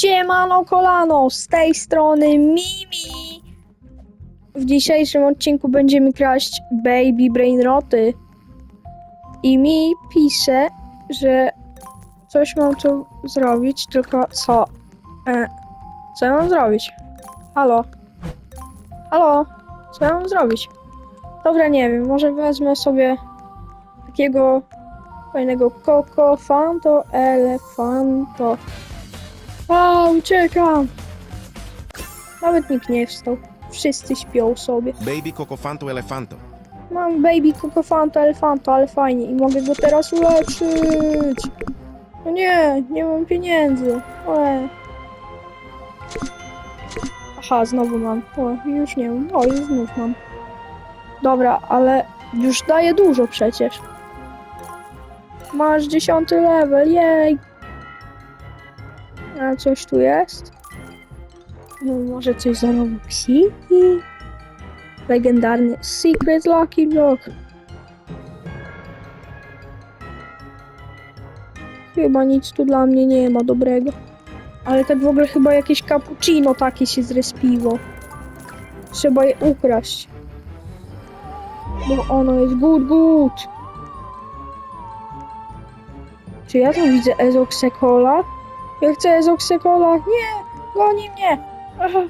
Siemano kolano, z tej strony Mimi. W dzisiejszym odcinku będziemy kraść Baby Brainroty. I mi pisze, że coś mam tu zrobić, tylko co? E, co ja mam zrobić? Halo? Halo? Co ja mam zrobić? Dobra, nie wiem, może wezmę sobie takiego fajnego Coco Fanto Elefanto. A, uciekam! Nawet nikt nie wstał. Wszyscy śpią sobie. Baby Cocofanto Elefanto. Mam baby kokofanto, elefanto, ale fajnie i mogę go teraz ulepszyć. No nie, nie mam pieniędzy. Ole. Aha, znowu mam. O, już nie mam. O, już znów mam. Dobra, ale już daje dużo przecież. Masz dziesiąty level, jej. A coś tu jest? No, może coś za Robuxiki? Legendarny Secret Lucky Block. Chyba nic tu dla mnie nie ma dobrego. Ale tak w ogóle chyba jakieś cappuccino takie się zrespiło. Trzeba je ukraść. Bo ono jest good, good. Czy ja tu widzę Ezoxekola? Ja chcę Ezoxekola. Nie! Goni mnie! Aha,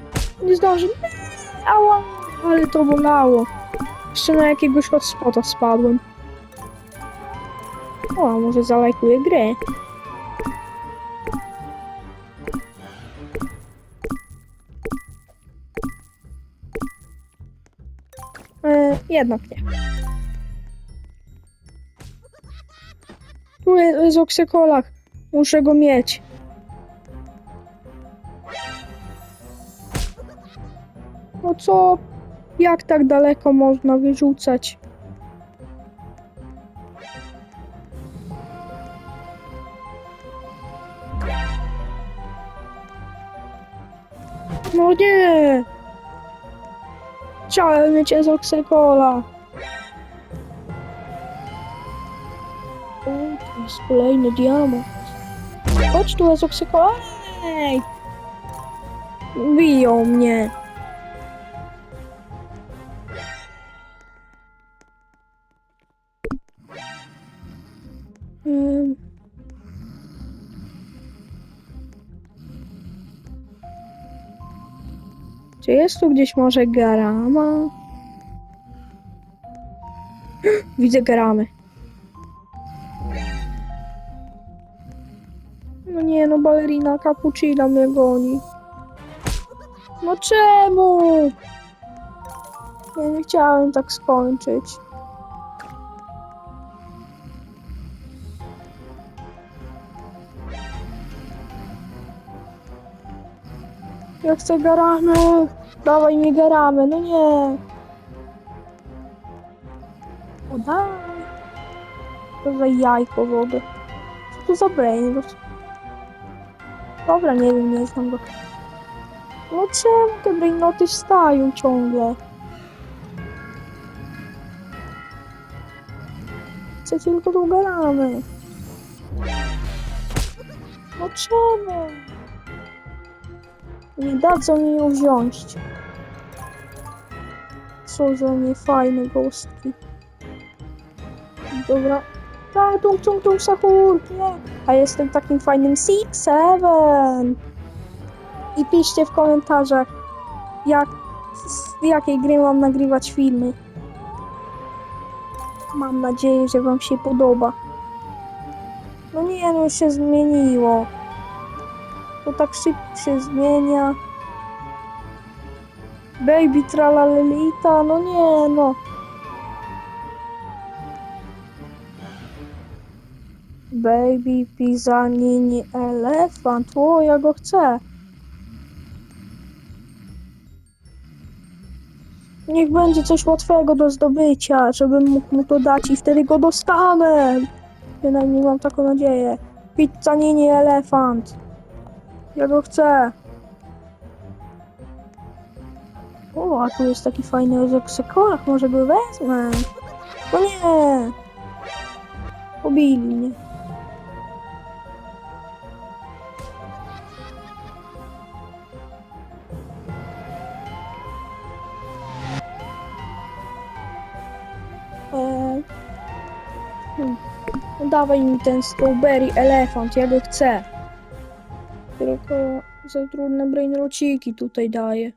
nie zdążę. Ała! Ale to bolało. Jeszcze na jakiegoś hotspota spadłem. O, a może zalajkuję grę. E, jednak nie. Tu jest, jest oksekolach. Muszę go mieć. No co? Jak tak daleko można wyrzucać? No nie! Chciałem mieć Ezoksekola. O, to jest kolejny diamant. Chodź tu, Ezoksekola. Ej! Biją mnie. Czy jest tu gdzieś może garama? Widzę garamy. No nie, no balerina cappuccina mnie goni. No czemu? Ja nie chciałem tak skończyć. Ja chcę garamę. Dawaj mi garamę, no nie. O daj. To za jajko wody. Co to za brainrot? Dobra, nie wiem, nie znam go. No czemu te brainroty wstają ciągle? Chcę tylko tą garamę. No czemu? Nie dadzą mi ją wziąć. Co za niefajne gostki. Dobra. Tak, tung tung tung sahur, nie. A jestem takim fajnym Six Seven. I piszcie w komentarzach, jak, z jakiej gry mam nagrywać filmy. Mam nadzieję, że wam się podoba. No nie, no się zmieniło. To tak szybko się zmienia. Baby tralalelita, no nie no. Baby pisanini elefant, o ja go chcę. Niech będzie coś łatwego do zdobycia, żebym mógł mu to dać i wtedy go dostanę. Przynajmniej mam taką nadzieję. Pizzanini elefant. Ja go chcę. O, a tu jest taki fajny rozoksekorach, może go wezmę. O nie! Pobili mnie. E, hmm. Dawaj mi ten strawberry elefant, ja go chcę. Za trudne brainrociki tutaj daje.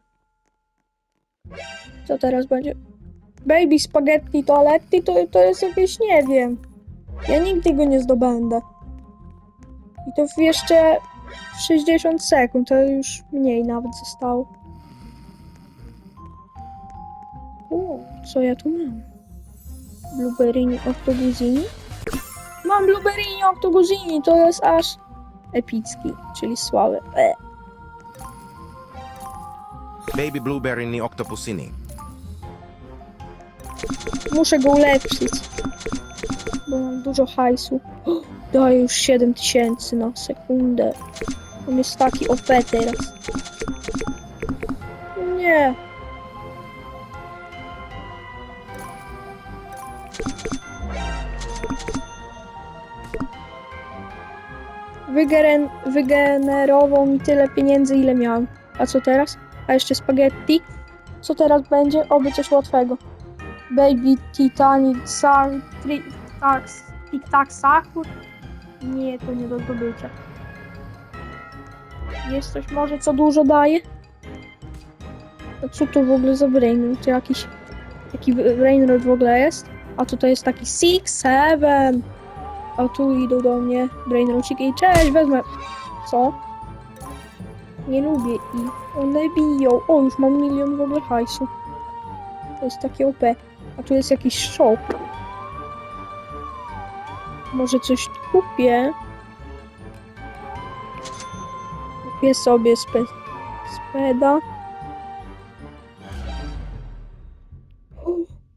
Co teraz będzie? Baby spaghetti toaletti to, to jest jakieś, nie wiem. Ja nigdy go nie zdobędę. I to jeszcze 60 sekund, to już mniej nawet zostało. O, co ja tu mam? Blueberry Octoguzini? Mam Blueberry Octoguzini, to jest aż epicki, czyli słabe. E. Baby blueberry ni octopusini. Muszę go ulepszyć, bo mam dużo hajsu. Daję już 7000 na sekundę. On jest taki OP teraz. Nie. Wygeren, wygenerował mi tyle pieniędzy, ile miałem. A co teraz? A jeszcze spaghetti. Co teraz będzie? Oby coś łatwego. Baby Titanic Sun Tic Tac Sakur? Nie, to nie do zdobycia. Jest coś może, co dużo daje? A co to w ogóle za brainrot? To jakiś... Jaki brainrot w ogóle jest? A tutaj jest taki 6, 7. A tu idą do mnie brainrociki i cześć, wezmę... Co? Nie lubię ich. One biją. O, już mam milion w ogóle hajsu. To jest takie OP. A tu jest jakiś shop. Może coś kupię? Kupię sobie spe speda. O,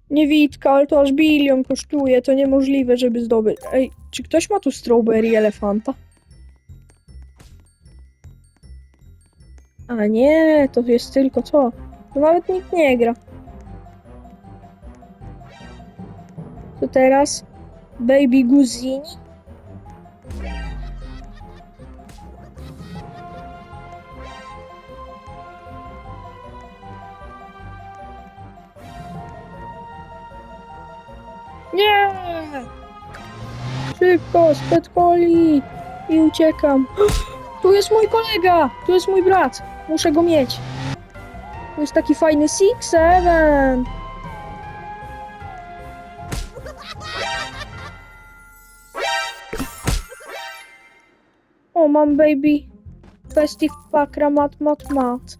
Niewidka, ale to aż bilion kosztuje. To niemożliwe, żeby zdobyć. Ej, czy ktoś ma tu strawberry elefanta? A nie, to jest tylko co? To nawet nikt nie gra. To teraz Baby Guzini. Nie! Szybko, spetkoli! I uciekam. Tu jest mój kolega! Tu jest mój brat! Muszę go mieć. Tu jest taki fajny Six Seven. O, mam baby Festive Pakra Mat Mat Mat.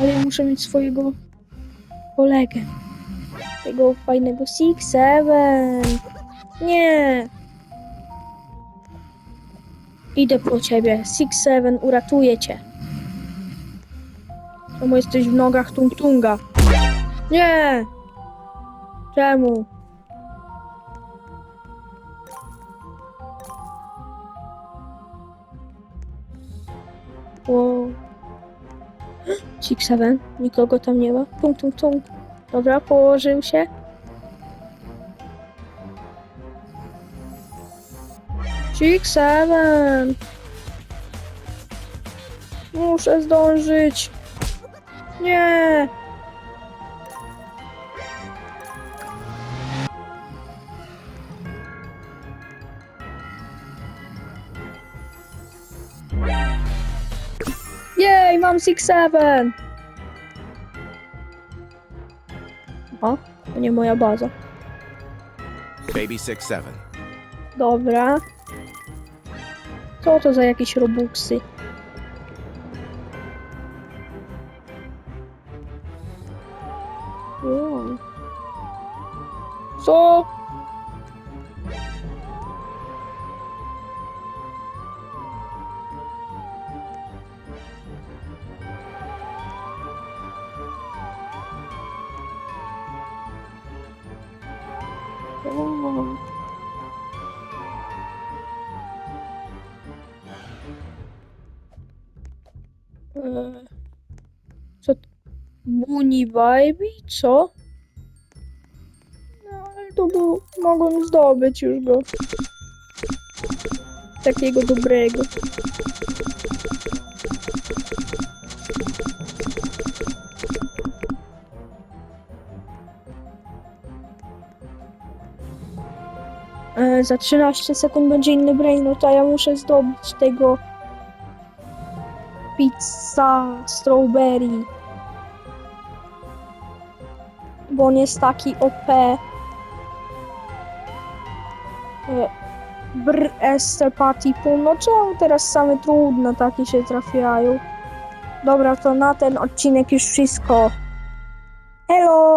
Ale ja muszę mieć swojego kolegę. Tego fajnego Six Seven. Nie. Idę po ciebie. Six Seven uratuje cię. Czemu jesteś w nogach Tung Tunga? Nie. Czemu? Wow. Six Seven, nikogo tam nie ma. Tung, tung, tung. Dobra, położył się. Six Seven. Muszę zdążyć. Nie. Jej, mam Six Seven. O, to nie moja baza. Baby six seven. Dobra. Co to za jakieś robuxy? Co? Eee, Co? Bunny Baby? Co? Był... Mogłem zdobyć już go. Takiego dobrego. E, za 13 sekund będzie inny brainrot, a ja muszę zdobyć tego pizza strawberry. Bo on jest taki OP. E, Esther Patty Pool. No teraz same trudne takie się trafiają? Dobra, to na ten odcinek już wszystko. Hello!